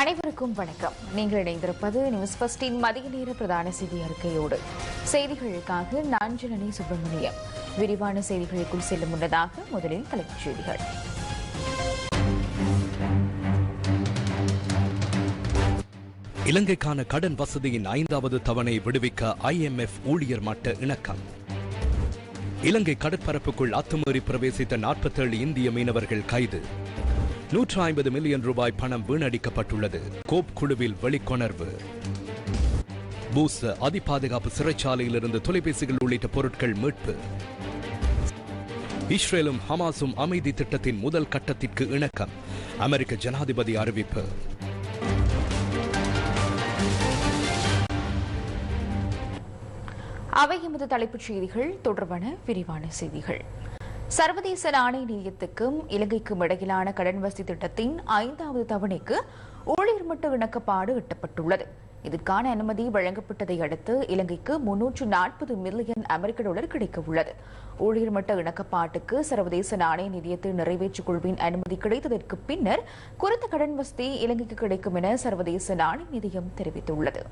அனைவருக்கும் வணக்கம். நீங்கள் இணைந்திருப்பது நியூஸ் பஸ்டின் மதிய நேர பிரதான செய்தி அறிக்கையோடு. செய்திகளுக்காக நாஞ்சலனி சுப்பிரமணியம். விரிவான செய்திகளுக்குள் செல்லும் முன்னதாக முதலில் தலைப்புச் செய்திகள். இலங்கைக்கான கடன் வசதியின் ஐந்தாவது தவணை விடுவிக்க ஐஎம்எஃப் ஊழியர் மட்ட இணக்கம். இலங்கை கடற்பரப்புக்குள் அத்துமீறி பிரவேசித்த நாற்பத்தேழு இந்திய மீனவர்கள் கைது. நூற்று ஐம்பது மில்லியன் ரூபாய் பணம் வீணடிக்கப்பட்டுள்ளது. கோப் குழுவில் வெளிக்கொணர்வு. பூஸ் அதிபாதுகாப்பு சிறைச்சாலையிலிருந்து தொலைபேசிகள் உள்ளிட்ட பொருட்கள் மீட்பு. இஸ்ரேலும் ஹமாஸும் அமைதி திட்டத்தின் முதல் கட்டத்திற்கு இணக்கம். அமெரிக்க ஜனாதிபதி அறிவிப்பு. அவை எமது தலைப்புச் செய்திகள். தொடர்பான விரிவான செய்திகள். சர்வதேச நாணய நிதியத்துக்கும் இலங்கைக்கும் இடையிலான கடன் வசதி திட்டத்தின் ஐந்தாவது தவணைக்கு ஊழியர் மட்ட இணக்கப்பாடு எட்டப்பட்டுள்ளது. இதற்கான அனுமதி வழங்கப்பட்டதை அடுத்து இலங்கைக்கு முன்னூற்று நாற்பது மில்லியன் அமெரிக்க டாலர் கிடைக்க உள்ளது ஊழியர் மட்ட இணக்கப்பாட்டுக்கு சர்வதேச நாணய நிதியத்தை நிறைவேற்றுக் குழுவின் அனுமதி கிடைத்ததற்கு பின்னர் குறித்த கடன் வசதி இலங்கைக்கு கிடைக்கும் என சர்வதேச நாணய நிதியம் தெரிவித்துள்ளது.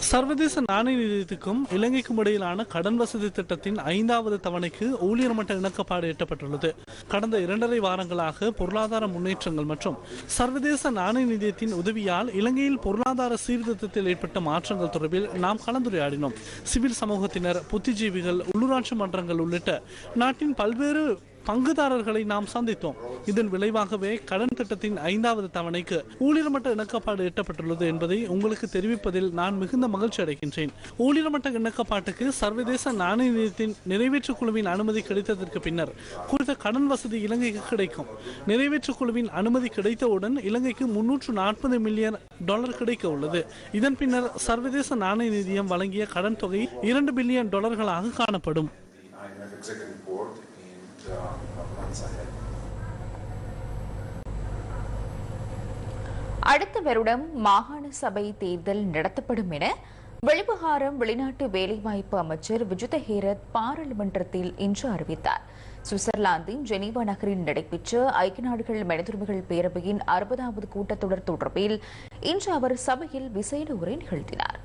சர்வதேச நாணய நிதியத்துக்கும் இலங்கைக்கும் இடையிலான கடன் வசதி திட்டத்தின் ஐந்தாவது தவணைக்கு ஊழியர் மட்ட இணக்கப்பாடு எட்டப்பட்டுள்ளது. கடந்த இரண்டரை வாரங்களாக பொருளாதார முன்னேற்றங்கள் மற்றும் சர்வதேச நாணய நிதியத்தின் உதவியால் இலங்கையில் பொருளாதார சீர்திருத்தத்தில் ஏற்பட்ட மாற்றங்கள் தொடர்பில் நாம் கலந்துரையாடினோம். சிவில் சமூகத்தினர் புத்திஜீவிகள் உள்ளூராட்சி மன்றங்கள் உள்ளிட்ட நாட்டின் பல்வேறு பங்குதாரர்களை நாம் சந்தித்தோம். இதன் விளைவாகவே கடன் திட்டத்தின் ஐந்தாவது தவணைக்கு ஊழியர் மட்ட இணக்கப்பாடு எட்டப்பட்டுள்ளது என்பதை உங்களுக்கு தெரிவிப்பதில் நான் மிகுந்த மகிழ்ச்சி அடைகின்றேன். ஊழியர் மட்ட இணக்கப்பாட்டுக்கு சர்வதேச நாணய நிதியத்தின் நிறைவேற்றுக் குழுவின் அனுமதி கிடைத்ததற்கு பின்னர் குறித்த கடன் வசதி இலங்கைக்கு கிடைக்கும். நிறைவேற்றுக் குழுவின் அனுமதி கிடைத்தவுடன் இலங்கைக்கு முன்னூற்று நாற்பது மில்லியன் டாலர் கிடைக்க உள்ளது. இதன் பின்னர் சர்வதேச நாணய நிதியம் வழங்கிய கடன் தொகை இரண்டு பில்லியன் டாலர்களாக காணப்படும். The uh, months ahead. அடுத்த வருடம் மாகாண சபை தேர்தல் நடத்தப்படும் என வெளிவிவகாரம் வெளிநாட்டு வேலைவாய்ப்பு அமைச்சர் விஜித ஹேரத் பாராளுமன்றத்தில் இன்று அறிவித்தார் சுவிட்சர்லாந்தின் ஜெனீவா நகரில் நடைபெற்ற ஐக்கிய நாடுகள் மனிதுரிமைகள் பேரவையின் அறுபதாவது கூட்டத்தொடர் தொடர்பில் இன்று அவர் சபையில் விசேட உரை நிகழ்த்தினார்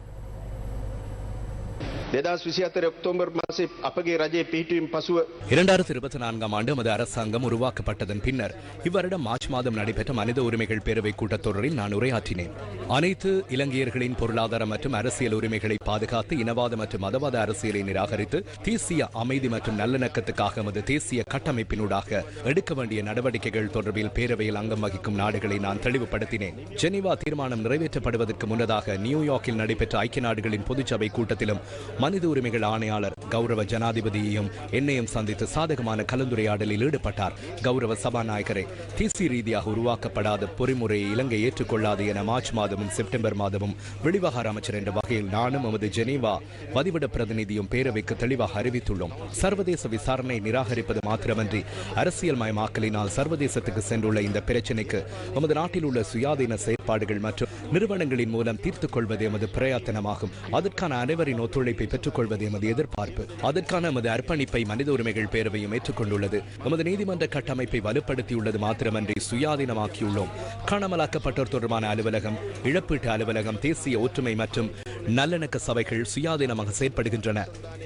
දෙදස් විසි අතර ඔක්තෝබර් මාසේ අපගේ රජයේ පිහිටුවීම පසුව இரண்டாயிரத்தி இருபத்தி நான்காம் ஆண்டு நமது அரசாங்கம் உருவாக்கப்பட்டதன் பின்னர் இவ்வருடம் மார்ச் மாதம் நடைபெற்ற மனித உரிமைகள் பேரவை கூட்டத்தொடரில் நான் உரையாற்றினேன் அனைத்து இலங்கையர்களின் பொருளாதார மற்றும் அரசியல் உரிமைகளை பாதுகாத்து இனவாத மற்றும் மதவாத அரசியலை நிராகரித்து தேசிய அமைதி மற்றும் நல்லிணக்கத்துக்காக நமது தேசிய கட்டமைப்பினூடாக எடுக்க வேண்டிய நடவடிக்கைகள் தொடர்பில் பேரவையில் அங்கம் வகிக்கும் நாடுகளை நான் தெளிவுபடுத்தினேன் ஜெனீவா தீர்மானம் நிறைவேற்றப்படுவதற்கு முன்னதாக நியூயார்க்கில் நடைபெற்ற ஐக்கிய நாடுகளின் பொதுச்சபை கூட்டத்திலும் மனித உரிமைகள் ஆணையாளர் கௌரவ ஜனாதிபதியையும் என்னையும் சந்தித்து சாதகமான கலந்துரையாடலில் ஈடுபட்டார். கௌரவ சபாநாயகரே தீசி ரீதியாக உருவாக்கப்படாத பொறிமுறையை இலங்கை ஏற்றுக்கொள்ளாது என மார்ச் மாதமும் செப்டம்பர் மாதமும் வெளிவகார அமைச்சர் என்ற வகையில் நானும் நமது ஜெனீவா வதிவிட பிரதிநிதியும் பேரவைக்கு தெளிவாக அறிவித்துள்ளோம். சர்வதேச விசாரணை நிராகரிப்பது மாத்திரமன்றி அரசியல் மயமாக்கலினால் சர்வதேசத்துக்கு சென்றுள்ள இந்த பிரச்சினைக்கு நமது நாட்டில் உள்ள சுயாதீன செயற்பாடுகள் மற்றும் நிறுவனங்களின் மூலம் தீர்த்துக் கொள்வது எமது பிரயத்தனமாகும். அதற்கான அனைவரின் ஒத்துழைப்பை பெற்றுக்கொள்வது எமது எதிர்பார்ப்பு. அதற்கான எமது அர்ப்பணிப்பை மனித உரிமைகள் பேரவையும் ஏற்றுக்கொண்டுள்ளது. நமது நீதிமன்ற கட்டமைப்பை வலுப்படுத்தியுள்ளது மாத்திரமன்றி சுயாதீனமாக்கியுள்ளோம். காணாமலாக்கப்பட்டோர் தொடர்பான அலுவலகம் இழப்பீட்டு அலுவலகம் தேசிய ஒற்றுமை மற்றும் நல்லிணக்க சபைகள் சுயாதீனமாக செயற்படுகின்றன.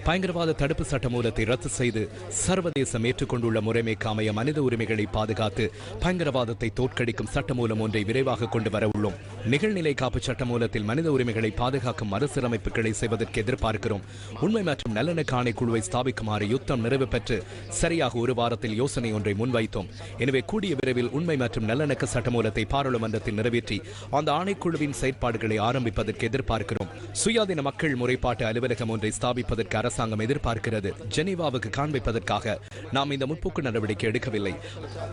பயங்கரவாத தடுப்பு சட்ட மூலத்தை ரத்து செய்து சர்வதேசம் ஏற்றுக்கொண்டுள்ள முறைமைக்கு அமைய மனித உரிமைகளை பாதுகாத்து பயங்கரவாதத்தை தோற்கடிக்கும் சட்டமூலம் ஒன்றை விரைவாக கொண்டு வர உள்ளோம் நிகழ்நிலை காப்பு சட்டமூலத்தில் மனித உரிமைகளை பாதுகாக்கும் மறுசீரமைப்புகளை செய்வதற்கு எதிர்பார்க்கிறோம். உண்மை மற்றும் நல்லிணக்க குழுவை ஸ்தாபிக்குமாறு யுத்தம் நிறைவு பெற்று சரியாக ஒரு வாரத்தில் யோசனை ஒன்றை முன்வைத்தோம். எனவே கூடிய விரைவில் உண்மை மற்றும் நல்லிணக்க சட்டமூலத்தை பாராளுமன்றத்தில் நிறைவேற்றி அந்த ஆணைக்குழுவின் செயற்பாடுகளை ஆரம்பிப்பதற்கு எதிர்பார்க்கிறோம். சுயாதீன மக்கள் முறைப்பாட்டு அலுவலகம் ஒன்றை ஸ்தாபிப்பதற்கு அரசாங்கம் எதிர்பார்க்கிறது. ஜெனீவாவுக்கு காண்பிப்பதற்காக நாம் இந்த முற்போக்கு நடவடிக்கை எடுக்கவில்லை.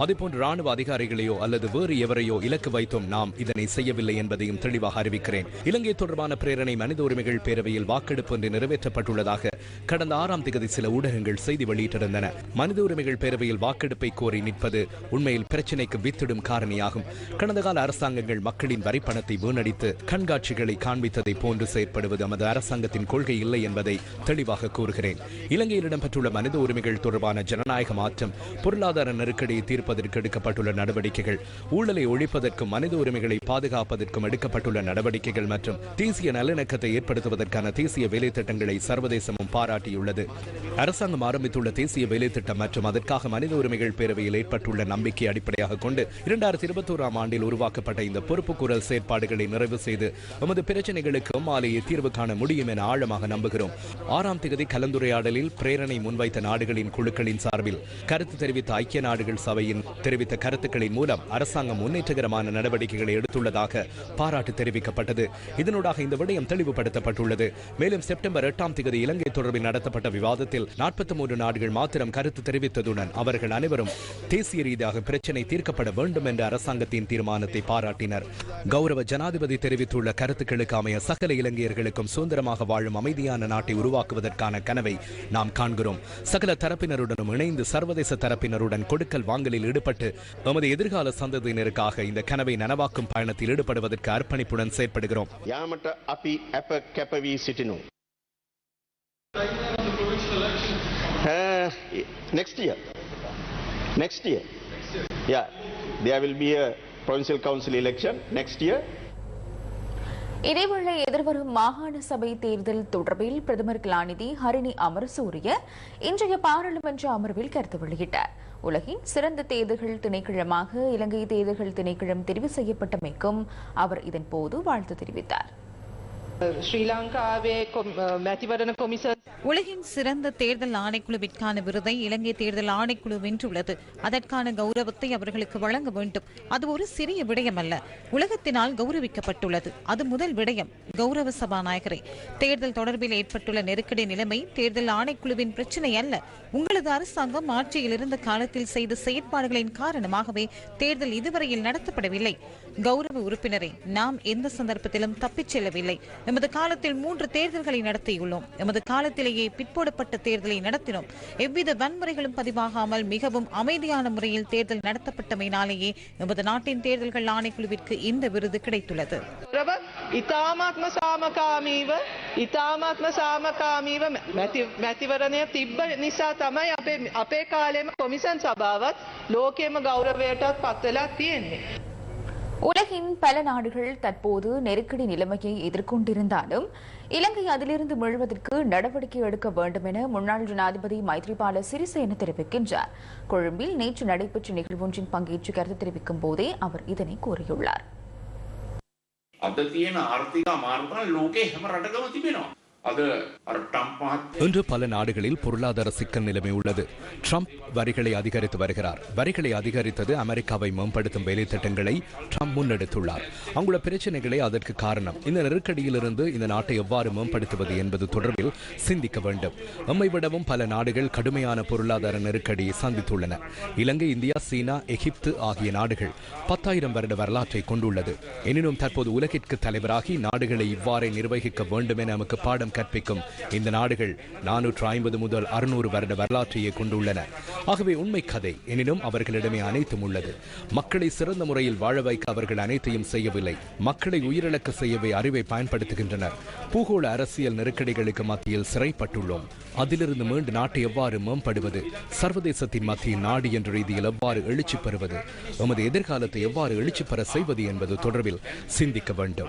அதேபோன்று ராணுவ அதிகாரிகளையோ அல்லது வேறு எவரையோ இலக்கு வைத்தும் நாம் இதனை செய்யவில்லை என்பதையும் தெளிவாக அறிவிக்கிறேன். இலங்கை தொடர்பான பிரேரணை மனித உரிமைகள் பேரவையில் வாக்கெடுப்பு ஒன்று நிறைவேற்றப்பட்டுள்ளதாக கடந்த ஆறாம் தேதி சில ஊடகங்கள் செய்தி வெளியிட்டிருந்தன. மனித உரிமைகள் பேரவையில் வாக்கெடுப்பை கோரி நிற்பது உண்மையில் பிரச்சினைக்கு வித்திடும் காரணியாகும். கடந்த கால அரசாங்கங்கள் மக்களின் வரிப்பணத்தை வீணடித்து கண்காட்சிகளை காண்பித்ததை போன்று செயற்படுவது நமது அரசாங்கத்தின் கொள்கை இல்லை என்பதை தெளிவாக கூறுகிறேன். இலங்கையில் இடம்பெற்றுள்ள மனித உரிமைகள் தொடர்பான ஜனநாயக மாற்றம் பொருளாதார நெருக்கடியை தீர்ப்பதற்கு எடுக்கப்பட்டுள்ள நடவடிக்கைகள் ஊழலை ஒழிப்பதற்கும் மனித உரிமைகளை பாதுகாப்பதற்கும் எடுக்கப்பட்டுள்ள நடவடிக்கைகள் மற்றும் தேசிய நல்லிணக்கத்தை ஏற்படுத்துவதற்கான தேசிய வேலை திட்டங்களை சர்வதேசமும் பாராட்டியுள்ளது. அரசாங்கம் ஆரம்பித்துள்ள தேசிய வேலை திட்டம் மற்றும் அதற்காக மனித உரிமைகள் பேரவையில் ஏற்பட்டுள்ள நம்பிக்கை அடிப்படையாக கொண்டு இரண்டாயிரத்தி இருபத்தோராம் ஆண்டில் உருவாக்கப்பட்ட இந்த பொறுப்புக்கூறல் செயற்பாடுகளை நிறைவு செய்து நமது பிரச்சனைகளுக்கு மாலையை தீர்வு காண முடியும் என ஆழமாக நம்புகிறோம். ஆறாம் தேதி கலந்துரையாடலில் பிரேரணை முன்வைத்த நாடுகளின் குழுக்களின் சார்பில் கருத்து தெரிவித்த ஐக்கிய நாடுகள் சபையின் தெரிவித்த கருத்துக்களின் மூலம் அரசாங்கம் முன்னேற்றகரமான நடவடிக்கைகளை எடுத்துள்ளதாக பாராட்டு தெரிவிக்கப்பட்டது. இதனூடாக இந்த விடயம் தெளிவுபடுத்தப்பட்டுள்ளது. மேலும் செப்டம்பர் எட்டாம் தேதி இலங்கை தொடர்பில் நடத்தப்பட்ட விவாதத்தில் நாற்பத்தி மூன்று நாடுகள் மாத்திரம் கருத்து தெரிவித்ததுடன் அவர்கள் அனைவரும் தேசிய ரீதியாக பிரச்சினை தீர்க்கப்பட வேண்டும் என்ற அரசாங்கத்தின் தீர்மானத்தை பாராட்டினர். கௌரவ ஜனாதிபதி தெரிவித்துள்ள கருத்துக்களுக்கு அமைய சகல இலங்கையர்களுக்கும் சுதந்திரமாக வாழும் அமைதியான நாட்டை உருவாக்குவதற்கான கனவை நாம் காண்கிறோம். சகல தரப்பினருடனும் இணைந்து சர்வதேச தரப்பினருடன் கொடுக்கல் வாங்கலில் ஈடுபட்டு நமது எதிர்கால சந்ததியினருக்காக இந்த கனவை நனவாக்கும் பயணத்தில் ஈடுபடுவதற்கு அர்ப்பணிப்புடன் செயற்படுகிறோம். Uh, next year. Next year. Yeah. There will be a provincial council election next year. இதேவேளை எதிர்வரும் மாகாண சபை தேர்தல் தொடர்பில் பிரதமர் கலாநிதி ஹரிணி அமரசூரிய இன்றைய பாராளுமன்ற அமர்வில் கருத்து வெளியிட்டார் உலகின் சிறந்த தேர்தல்கள் திணைக்களமாக இலங்கை தேர்தல்கள் திணைக்களம் தெரிவு செய்யப்பட்டமைக்கும் அவர் இதன்போது வாழ்த்து தெரிவித்தார் ஸ்ரீலங்காவே மதிவரண கொமிசர் உலகின் சிறந்த தேர்தல் ஆணைக்குழுவிற்கான விருதை இலங்கை தேர்தல் ஆணைக்குழு வென்றுள்ளது. அதற்கான கௌரவத்தை அவர்களுக்கு வழங்க வேண்டும். அது ஒரு சிறிய விடயம் அல்ல உலகத்தினால் கௌரவிக்கப்பட்டுள்ளது. அது முதல் விடயம். கௌரவ சபாநாயகரை தேர்தல் தொடர்பில் ஏற்பட்டுள்ள நெருக்கடி நிலைமை தேர்தல் ஆணைக்குழுவின் பிரச்சினை அல்ல. உங்களது அரசாங்கம் ஆட்சியில் இருந்த காலத்தில் செய்த செயற்பாடுகளின் காரணமாகவே தேர்தல் இதுவரையில் நடத்தப்படவில்லை. கௌரவ உறுப்பினரை நாம் எந்த சந்தர்ப்பத்திலும் தப்பிச் செல்லவில்லை. எமது காலத்தில் மூன்று தேர்தல்களை நடத்தியுள்ளோம். எமது காலத்தில் காலத்திலேயே பிற்போடப்பட்ட தேர்தலை நடத்தினோம் எவ்வித வன்முறைகளும் பதிவாகாமல் மிகவும் அமைதியான முறையில் தேர்தல் நடத்தப்பட்டமையினாலேயே எமது நாட்டின் தேர்தல்கள் ஆணைக்குழுவிற்கு இந்த விருது கிடைத்துள்ளது රව ඉතාමත්ම සාමකාමීව ඉතාමත්ම සාමකාමීව මැති- මැතිවරණය තිබ්බ නිසා තමයි අපේ අපේ කාලෙම කොමිසන් සභාවත් ලෝකෙම ගෞරවයටත් පත්වෙලා තියෙන්නේ. உலகின் பல நாடுகள் தற்போது நெருக்கடி நிலைமையை எதிர்கொண்டிருந்தாலும் இலங்கை அதிலிருந்து மீள்வதற்கு நடவடிக்கை எடுக்க வேண்டும் என முன்னாள் ஜனாதிபதி மைத்ரிபால சிறிசேன தெரிவிக்கின்றார். கொழும்பில் நேற்று நடைபெற்ற நிகழ்வொன்றின் பங்கேற்று கருத்து தெரிவிக்கும் போதே அவர் இதனை கூறியுள்ளார். இன்று பல நாடுகளில் பொருளாதார சிக்கல் நிலைமை உள்ளது. ட்ரம்ப் வரிகளை அதிகரித்து வருகிறார். வரிகளை அதிகரித்தது அமெரிக்காவை மேம்படுத்தும் வேலை திட்டங்களை ட்ரம்ப் முன்னெடுத்துள்ளார். அங்குள்ள பிரச்சனைகளே அதற்கு காரணம். இந்த நெருக்கடியிலிருந்து இந்த நாட்டை எவ்வாறு மேம்படுத்துவது என்பது தொடர்பில் சிந்திக்க வேண்டும். எம்மை விடவும் பல நாடுகள் கடுமையான பொருளாதார நெருக்கடியை சந்தித்துள்ளன. இலங்கை இந்தியா சீனா எகிப்து ஆகிய நாடுகள் பத்தாயிரம் வருட வரலாற்றை கொண்டுள்ளது. எனினும் தற்போது உலகிற்கு தலைவராகி நாடுகளை இவ்வாறே நிர்வகிக்க வேண்டும் என நமக்கு பாடம் கற்பிக்கும். இந்த நாடுகள் நானூற்று ஐம்பது முதல் அறுநூறு வருட வரலாற்றையே கொண்டுள்ளன. ஆகவே உண்மை கதை எனினும் அவர்களிடமே அனைத்தும் உள்ளது. மக்களை சிறந்த முறையில் வாழ வைக்க அவர்கள் அனைத்தையும் செய்யவில்லை. மக்களை உயிரிழக்க செய்யவே அறிவை பயன்படுத்துகின்றனர். பூகோள அரசியல் நெருக்கடிகளுக்கு மத்தியில் சிறைப்பட்டுள்ளோம். அதிலிருந்து மீண்டு நாட்டை எவ்வாறு மேம்படுவது? சர்வதேசத்தின் மத்தியில் நாடு என்ற ரீதியில் எவ்வாறு எழுச்சி பெறுவது? எமது எதிர்காலத்தை எவ்வாறு எழுச்சி பெற செய்வது என்பது தொடர்பில் சிந்திக்க வேண்டும்.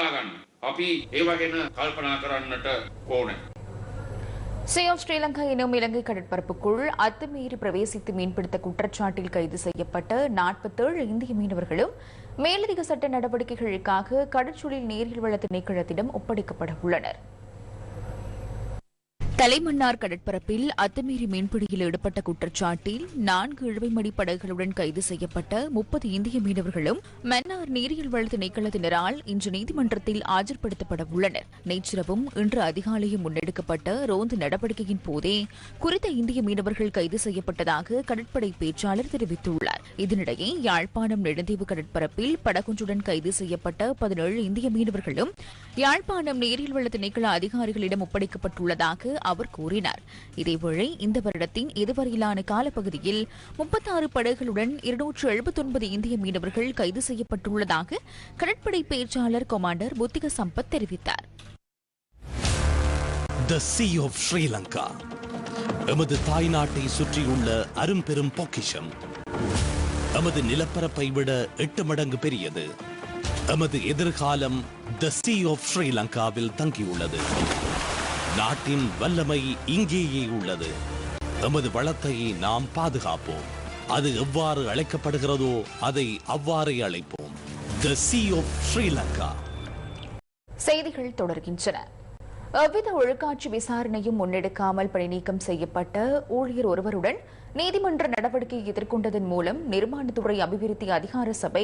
අපේ කොහොමද ඒ, අ, අපේ අනාගතය අපි හදාගන්න. අපි ඒවා ගැන කල්පනා කරන්නට ඕනේ. சி ஆஃப் ஸ்ரீலங்கா எனும் இலங்கை கடற்பரப்புக்குள் அத்துமீறி பிரவேசித்து மீன்பிடித்த குற்றச்சாட்டில் கைது செய்யப்பட்ட நாற்பத்தேழு இந்திய மீனவர்களும் மேலதிக சட்ட நடவடிக்கைகளுக்காக கடற்சூழல் நீரியல் வள திணைக்களத்திடம் ஒப்படைக்கப்பட உள்ளனர் தலைமன்னார் கடற்பரப்பில் அத்துமீறி மீன்பிடியில் ஈடுபட்ட குற்றச்சாட்டில் நான்கு இழுவைமடி படகுகளுடன் கைது செய்யப்பட்ட முப்பது இந்திய மீனவர்களும் மன்னார் நீரியல் வள திணைக்களத்தினரால் இன்று நீதிமன்றத்தில் ஆஜர்படுத்தப்பட உள்ளனர். நேற்றிரவும் இன்று அதிகாலையும் முன்னெடுக்கப்பட்ட ரோந்து நடவடிக்கையின் போதே குறித்த இந்திய மீனவர்கள் கைது செய்யப்பட்டதாக கடற்படை பேச்சாளர் தெரிவித்துள்ளார். இதனிடையே யாழ்ப்பாணம் நெடுந்தீவு கடற்பரப்பில் படகொன்றுடன் கைது செய்யப்பட்ட பதினேழு இந்திய மீனவர்களும் யாழ்ப்பாணம் நீரியல் வள திணைக்கள அதிகாரிகளிடம் ஒப்படைக்கப்பட்டுள்ளதாக அவர் கூறினார். இதேவேளை இந்த வருடத்தின் இதுவரையிலான காலப்பகுதியில் முப்பத்தாறு படகுகளுடன் இருநூற்று எழுபத்தொன்பது இந்திய மீனவர்கள் கைது செய்யப்பட்டுள்ளதாக கடற்படை பேச்சாளர் கொமாண்டர் புத்திக சம்பத் தெரிவித்தார் த சி ஆஃப் ஸ்ரீலங்கா எமது தாய்நாட்டை சுற்றியுள்ள அரும்பெரும் பொக்கிஷம். எமது நிலப்பரப்பை விட எட்டு மடங்கு பெரியது. எமது எதிர்காலம் த சி ஆஃப் ஸ்ரீலங்காவில் தங்கியுள்ளது. நாட்டின் வல்லமை இங்கேயே உள்ளது. நமது வளத்தை நாம் பாதுகாப்போம். அது எவ்வாறு அழைக்கப்படுகிறதோ அதை அவ்வாறே அழைப்போம். த சி ஆஃப் ஸ்ரீலங்கா செய்திகள் தொடர்கின்றன. எவ்வித ஒழுக்காட்சி விசாரணையும் முன்னெடுக்காமல் பணிநீக்கம் செய்யப்பட்ட ஊழியர் ஒருவருடன் நீதிமன்ற நடவடிக்கையை எதிர்கொண்டதன் மூலம் நிர்மாணத்துறை அபிவிருத்தி அதிகார சபை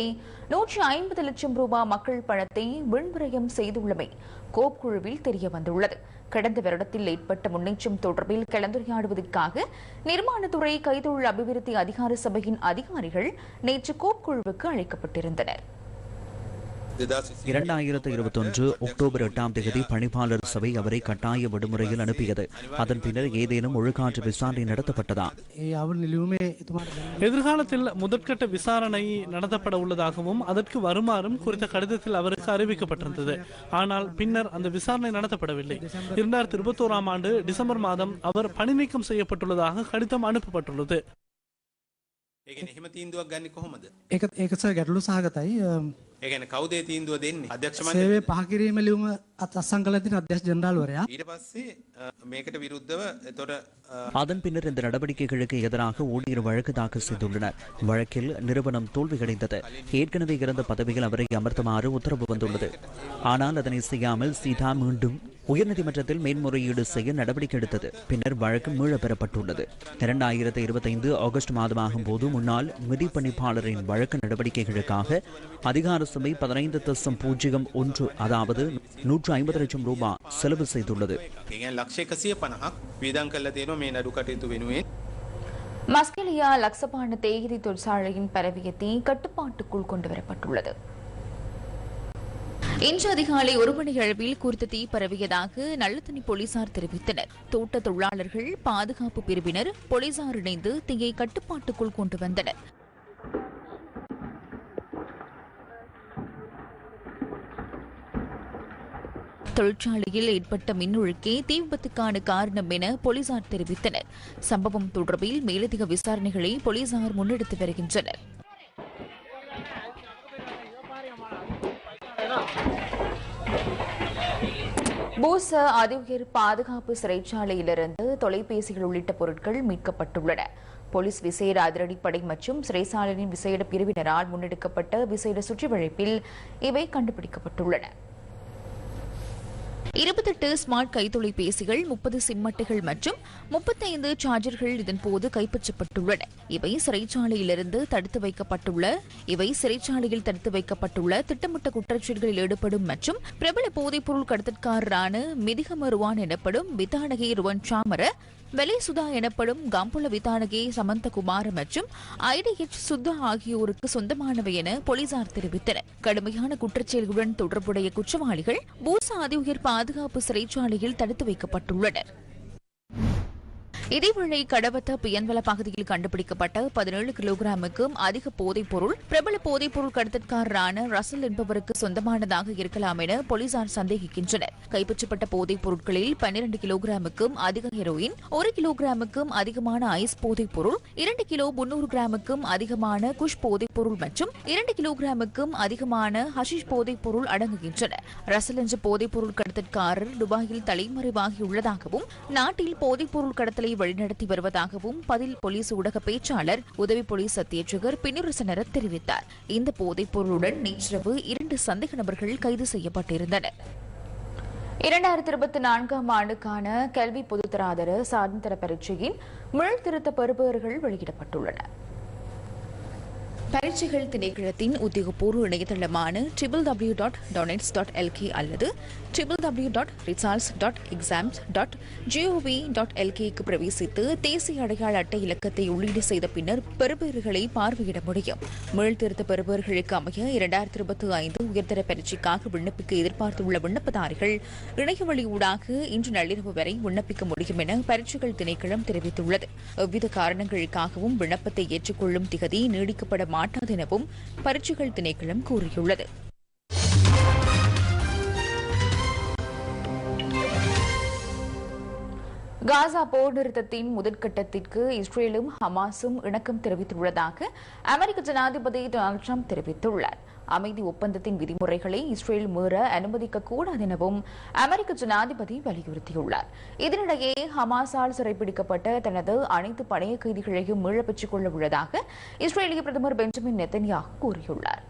நூற்றி ஐம்பது லட்சம் ரூபாய் மக்கள் பணத்தை விண்விரயம் செய்துள்ளமை கோப் குழுவில் தெரிய வந்துள்ளது கடந்த வருடத்தில் ஏற்பட்ட முன்னேற்றம் தொடர்பில் கலந்துரையாடுவதற்காக நிர்மாணத்துறை கைத்தொழில் அபிவிருத்தி அதிகார சபையின் அதிகாரிகள் நேற்று கோப் குழுவுக்கு அழைக்கப்பட்டிருந்தனர். இரண்டாயிரத்து இருபத்தொன்று அக்டோபர் எட்டாம் தேதி பணிப்பாளர் சபை அவரை கட்டாய விடுமுறையில் அனுப்பியது அதன் பின்னர் ஏதேனும் ஒழுக்காற்று விசாரணை நடத்தப்பட்டதா எதிர்காலத்தில் முதற்கட்ட விசாரணை நடத்தப்பட உள்ளதாகவும் அதற்கு வருமாறும் குறித்த கடிதத்தில் அவருக்கு அறிவிக்கப்பட்டிருந்தது ஆனால் பின்னர் அந்த விசாரணை நடத்தப்படவில்லை இரண்டாயிரத்தி இருபத்தோராம் ஆண்டு டிசம்பர் மாதம் அவர் பணி நீக்கம் செய்யப்பட்டுள்ளதாக கடிதம் அனுப்பப்பட்டுள்ளது ඒගෙන එහෙම තීන්දුවක් ගන්න කොහොමද ඒක ඒකස ගැටලු සහගතයි ඒගැන කවදේ තීන්දුව දෙන්නේ අධ්‍යක්ෂ සේවේ පහකිරීම ලියුම අත් අත්සං කළ තින අධ්‍යශ ජනරාල්වරයා ඊට පස්සේ අ, මේකට විරුද්ධව එතොට அதன் பின்னர் இந்த நடவடிக்கைகளுக்கு எதிராக ஊழியர் வழக்கு தாக்கல் செய்துள்ளனர் வழக்கில் நிறுவனம் தோல்வியடைந்தது ஏற்கனவே இருந்த பதவியில் அவரை அமர்த்துமாறு உத்தரவு வந்துள்ளது ஆனால் அதனை செய்யாமல் சீதா மீண்டும் உயர்நீதிமன்றத்தில் மேன்முறையீடு செய்ய நடவடிக்கை எடுத்தது பின்னர் வழக்கு மீளப் பெறப்பட்டுள்ளது இரண்டாயிரத்தி இருபத்தைந்து ஆகஸ்ட் மாதமாகும் போது முன்னாள் மிதி பணிப்பாளரின் வழக்கு நடவடிக்கைகளுக்காக அதிகார அரசுமே பதினைந்து தசம் பூஜ்ஜியம் ஒன்று அதாவது நூற்று ஐம்பது லட்சம் ரூபாய் செலவு செய்துள்ளது. மஸ்கெலியா லக்சபான தேயிலை தொழிற்சாலையின் பரவிய தீ கட்டுப்பாட்டுக்குள் கொண்டுவரப்பட்டுள்ளது. இன்று அதிகாலை ஒரு மணி அளவில் குறித்த தீ பரவியதாக நல்லத்தண்ணி போலீசார் தெரிவித்தனர். தோட்ட தொழிலாளர்கள் பாதுகாப்பு பிரிவினர் போலீசார் இணைந்து தீயை கட்டுப்பாட்டுக்குள் கொண்டு வந்தனர். தொழிற்சாலையில் ஏற்பட்ட மின்னொழுக்கே தீ விபத்துக்கான காரணம் என போலீசார் தெரிவித்தனர். சம்பவம் தொடர்பில் மேலதிக விசாரணைகளை போலீசார் முன்னெடுத்து வருகின்றனர். பூச அதிவுயர் பாதுகாப்பு சிறைச்சாலையிலிருந்து தொலைபேசிகள் உள்ளிட்ட பொருட்கள் மீட்கப்பட்டுள்ளன. போலீஸ் விசேட அதிரடிப்படை மற்றும் சிறைசாலையின் விசேட பிரிவினரால் முன்னெடுக்கப்பட்ட விசேட சுற்றிவளைப்பில் இவை கண்டுபிடிக்கப்பட்டுள்ளன. இருபத்தெட்டு ஸ்மார்ட் கைத்தொலைபேசிகள் முப்பது சிம்மட்டுகள் மற்றும் முப்பத்தைந்து சார்ஜர்கள் இதன்போது கைப்பற்றப்பட்டுள்ளன. இவை சிறைச்சாலையிலிருந்து தடுத்து வைக்கப்பட்டுள்ள இவை சிறைச்சாலையில் தடுத்து வைக்கப்பட்டுள்ள திட்டமிட்ட குற்றச்செயல்களில் ஈடுபடும் மற்றும் பிரபல போதைப்பொருள் கடத்தற்காரரான மிதிகம ருவான் எனப்படும் விதானகே ருவன் சாமர வெலிசுதா எனப்படும் கம்புல விதானகே சமந்தகுமார் மற்றும் ஐடிஎச் சுத்தா ஆகியோருக்கு சொந்தமானவை என போலீசார் தெரிவித்தனர். கடுமையான குற்றச்செயல்களுடன் தொடர்புடைய குற்றவாளிகள் பூசா அதிஉயர் பாதுகாப்பு சிறைச்சாலையில் தடுத்து வைக்கப்பட்டுள்ளனர். இதேவேளை கடவத்த பியன்வல பகுதியில் கண்டுபிடிக்கப்பட்ட பதினேழு கிலோகிராமுக்கும் அதிக போதைப் பொருள் பிரபல போதைப் பொருள் கடத்தற்காரரான ரசல் என்பவருக்கு சொந்தமானதாக இருக்கலாம் என போலீசார் சந்தேகிக்கின்றனர். கைப்பற்றப்பட்ட போதைப் பொருட்களில் பன்னிரண்டு கிலோகிராமுக்கும் அதிக ஹெரோயின் ஒரு கிலோகிராமுக்கும் அதிகமான ஐஸ் போதைப் பொருள் இரண்டு கிலோ முன்னூறு கிராமுக்கும் அதிகமான குஷ் போதைப் பொருள் மற்றும் இரண்டு கிலோகிராமுக்கும் அதிகமான ஹஷிஷ் போதைப் பொருள் அடங்குகின்றன. ரசல் என்ற போதைப் பொருள் கடத்தற்காரர் துபாயில் தலைமறைவாகியுள்ளதாகவும் நாட்டில் போதைப் பொருள் கடத்தலை வழிநடத்தி வருவதாகவும் பதில் போலீஸ் ஊடக பேச்சாளர் உதவி போலீஸ் அத்தியட்சகர் பின்னுரசனர தெரிவித்தார். இந்த போதைப் பொருளுடன் நேற்றிரவு இரண்டு சந்தேக நபர்கள் கைது செய்யப்பட்டிருந்தனர். இரண்டாயிரத்தி இருபத்தி நான்காம் ஆண்டுக்கான கல்வி பொதுத்தராதர சாதனத்தர பரீட்சையின் முழு திருத்த பெறுபவர்கள் வெளியிடப்பட்டுள்ளன பரீட்சைகள் திணைக்களத்தின் உத்தியோகபூர்வ இணையதளமான triple W dot doenets dot LK அல்லது triple W dot results dot exams dot GOV dot எல்கேக்கு பிரவேசித்து தேசிய அடையாள அட்டை இலக்கத்தை உள்ளீடு செய்த பின்னர் பெறுபேறுகளை பார்வையிட முடியும். மீள்திருத்த பெறுபேறுகளுக்கு அமைய இரண்டாயிரத்தி இருபத்தி ஐந்து உயர்தர பரீட்சைக்காக விண்ணப்பிக்க எதிர்பார்த்துள்ள விண்ணப்பதாரிகள் இணையவழி ஊடாக இன்று நள்ளிரவு வரை விண்ணப்பிக்க முடியும் என பரீட்சைகள் திணைக்களம் தெரிவித்துள்ளது. எவ்வித காரணங்களுக்காகவும் விண்ணப்பத்தை ஏற்றுக்கொள்ளும் திகதி நீடிக்கப்பட மாட்டாது எனவும் பரீட்சைகள் திணைக்களம் கூறியுள்ளது. காசா போர் நிறுத்தத்தின் முதற்கட்டத்திற்கு இஸ்ரேலும் ஹமாஸும் இணக்கம் தெரிவித்துள்ளதாக அமெரிக்க ஜனாதிபதி டொனால்டு ட்ரம்ப் தெரிவித்துள்ளார். அமைதி ஒப்பந்தத்தின் விதிமுறைகளை இஸ்ரேல் மீற அனுமதிக்க கூடாது எனவும் அமெரிக்க ஜனாதிபதி வலியுறுத்தியுள்ளார். இதனிடையே ஹமாஸால் சிறைப்பிடிக்கப்பட்ட தனது அனைத்து பணைய கைதிகளையும் மீளப் பெற்றுக் கொள்ள உள்ளதாக இஸ்ரேலிய பிரதமர் பெஞ்சமின் நெத்தன்யாகு கூறியுள்ளார்.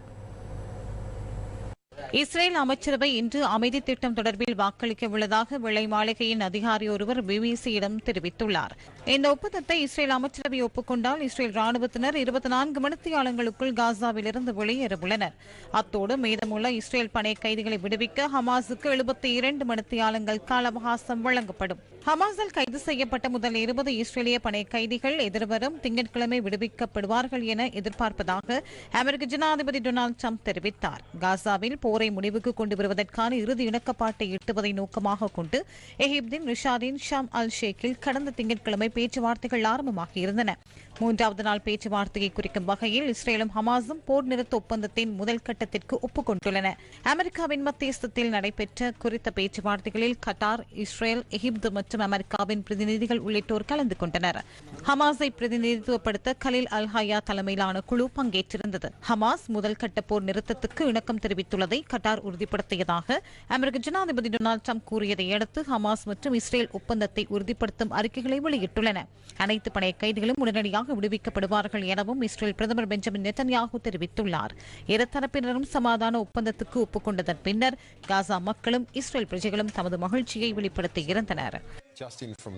இஸ்ரேல் அமைச்சரவை இன்று அமைதி திட்டம் தொடர்பில் வாக்களிக்க உள்ளதாக வெள்ளை மாளிகையின் அதிகாரி ஒருவர் பிபிசியிடம் தெரிவித்துள்ளார். இந்த ஒப்பந்தத்தை இஸ்ரேல் அமைச்சரவை ஒப்புக்கொண்டால் இஸ்ரேல் ராணுவத்தினர் இருபத்தி நான்கு மணித்தியாலங்களுக்குள் காசாவிலிருந்து வெளியேற உள்ளனர். அத்தோடு மீதமுள்ள இஸ்ரேல் பணை கைதிகளை விடுவிக்க ஹமாஸுக்கு எழுபத்தி இரண்டு மணித்தியாலங்கள் கால அவகாசம் வழங்கப்படும். ஹமாஸால் கைது செய்யப்பட்ட முதல் இருபது இஸ்ரேலிய பணை கைதிகள் எதிர்வரும் திங்கட்கிழமை விடுவிக்கப்படுவார்கள் என எதிர்பார்ப்பதாக அமெரிக்க ஜனாதிபதி டொனால்டு ட்ரம்ப் தெரிவித்தார். காசாவில் போரை முடிவுக்கு கொண்டு வருவதற்கான இறுதி இணக்கப்பாட்டை எட்டுவதை நோக்கமாக கொண்டு எகிப்தின் ரிஷாதின் ஷாம் அல் ஷேக்கில் கடந்த திங்கட்கிழமை பேச்சுவார்த்தைகள் ஆரம்பமாகியிருந்தன. மூன்றாவது நாள் பேச்சுவார்த்தையை குறிக்கும் வகையில் இஸ்ரேலும் ஹமாஸும் போர் நிறுத்த ஒப்பந்தத்தின் முதல் கட்டத்திற்கு ஒப்புக்கொண்டுள்ளன. அமெரிக்காவின் மத்தியஸ்தத்தில் நடைபெற்ற குறித்த பேச்சுவார்த்தைகளில் கட்டார் இஸ்ரேல் எகிப்து மற்றும் அமெரிக்காவின் பிரதிநிதிகள் உள்ளிட்டோர் கலந்து கொண்டனர். ஹமாஸை பிரதிநிதித்துவப்படுத்த கலில் அல்ஹாயா தலைமையிலான குழு பங்கேற்றிருந்தது. ஹமாஸ் முதல் கட்ட போர் நிறுத்தத்துக்கு இணக்கம் தெரிவித்துள்ளதை கட்டார் உறுதிப்படுத்தியதாக அமெரிக்க ஜனாதிபதி டொனால்டு ட்ரம்ப் கூறியதை அடுத்து ஹமாஸ் மற்றும் இஸ்ரேல் ஒப்பந்தத்தை உறுதிப்படுத்தும் அறிக்கைகளை வெளியிட்டுள்ளன. அனைத்து பணைய கைதிகளும் உடனடியாக விடுவிக்கப்படுவார்கள் எனவும் இஸ்ரேல் பிரதமர் பெஞ்சமின் நெத்தன்யாகு தெரிவித்துள்ளார். இரு தரப்பினரும் சமாதான ஒப்பந்தத்துக்கு ஒப்புக்கொண்டதன் பின்னர் காசா மக்களும் இஸ்ரேல் பிரஜைகளும் தமது மகிழ்ச்சியை வெளிப்படுத்தியிருந்தனர் Justin from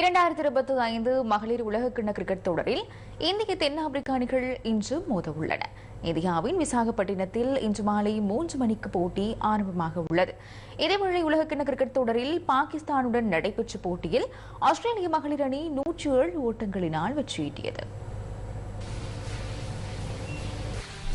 இரண்டாயிரத்தி இருபத்தி ஐந்து மகளிர் உலகக்கிண்ண கிரிக்கெட் தொடரில் இந்திய தென்னாப்பிரிக்க அணிகள் இன்று மோத உள்ளன இந்தியாவின் விசாகப்பட்டினத்தில் இன்று மாலை மூன்று மணிக்கு போட்டி ஆரம்பமாக உள்ளது. இதேவேளை உலகக்கிண கிரிக்கெட் தொடரில் பாகிஸ்தானுடன் நடைபெற்ற போட்டியில் ஆஸ்திரேலிய மகளிர் அணி நூற்றி ஏழு ஓட்டங்களினால் வெற்றியீட்டியது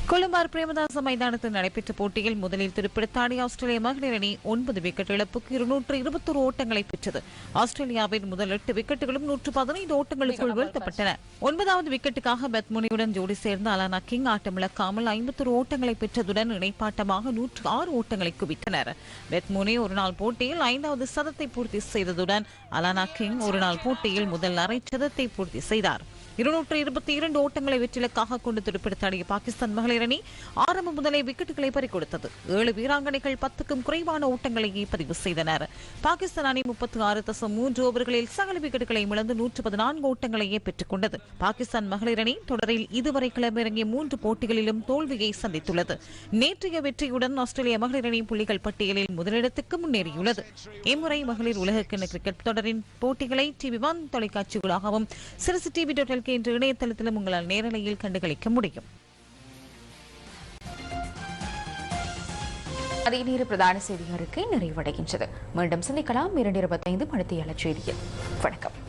கொலும்பார் பிரேமதாச மைதானத்தில் நடைபெற்ற போட்டியில் முதலில் துடுப்பிடித்தாடிய ஆஸ்திரேலிய மகளிர் அணி ஒன்பது விக்கெட் இழப்புக்கு இருநூற்று இருபத்தொரு ஓட்டங்களை பெற்றது. ஆஸ்திரேலியாவின் முதல் எட்டு விக்கெட்டுகளும் நூற்று பதினைந்து ஓட்டங்களுக்குள் வீழ்த்தப்பட்டன. ஒன்பதாவது விக்கெட்டுக்காக பெத்முனியுடன் ஜோடி சேர்ந்த அலானா கிங் ஆட்டமிழக்காமல் ஐம்பத்தொரு ஓட்டங்களை பெற்றதுடன் இணைப்பாட்டமாக நூற்று ஆறு ஓட்டங்களை குவித்தனர். பெத்முனி ஒருநாள் போட்டியில் ஐந்தாவது சதத்தை பூர்த்தி செய்ததுடன் அலானா கிங் ஒருநாள் போட்டியில் முதல் அரை சதத்தை பூர்த்தி செய்தார். இருநூற்று இருபத்தி இரண்டு ஓட்டங்களை வெற்றிலக்காக கொண்டு துடுப்பிடித்தாடிய பாகிஸ்தான் மகளிர் அணி ஆரம்ப முதலே விக்கெட்டுகளை பறிகொடுத்தது. ஏழு வீராங்கனைகள் பத்துக்கும் குறைவான ஓட்டங்களையே பதிவு செய்தனர். பாகிஸ்தான் அணி முப்பத்தி ஆறு தசம் மூன்று ஓவர்களில் சகல விக்கெட்டுகளை இழந்து நூற்று பதினான்கு ஓட்டங்களையே பெற்றுக் கொண்டது பாகிஸ்தான் மகளிர் அணி தொடரில் இதுவரை களமிறங்கிய மூன்று போட்டிகளிலும் தோல்வியை சந்தித்துள்ளது. நேற்றைய வெற்றியுடன் ஆஸ்திரேலிய மகளிர் அணி புள்ளிகள் பட்டியலில் முதலிடத்துக்கு முன்னேறியுள்ளது. இம்முறை மகளிர் உலகக்கிண கிரிக்கெட் தொடரின் போட்டிகளை டிவி ஒன் தொலைக்காட்சிகளாகவும் சிறுசு டிவி டோட்டல் எல்கே என்ற இணையதளத்திலும் உங்களால் நேரலையில் கண்டுகளிக்க முடியும். அதே நேர பிரதான செய்தி அறிக்கை நிறைவடைகின்றது. மீண்டும் சந்திக்கலாம். இரண்டு இருபத்தைந்து மணித்தியால செய்தியில். வணக்கம்.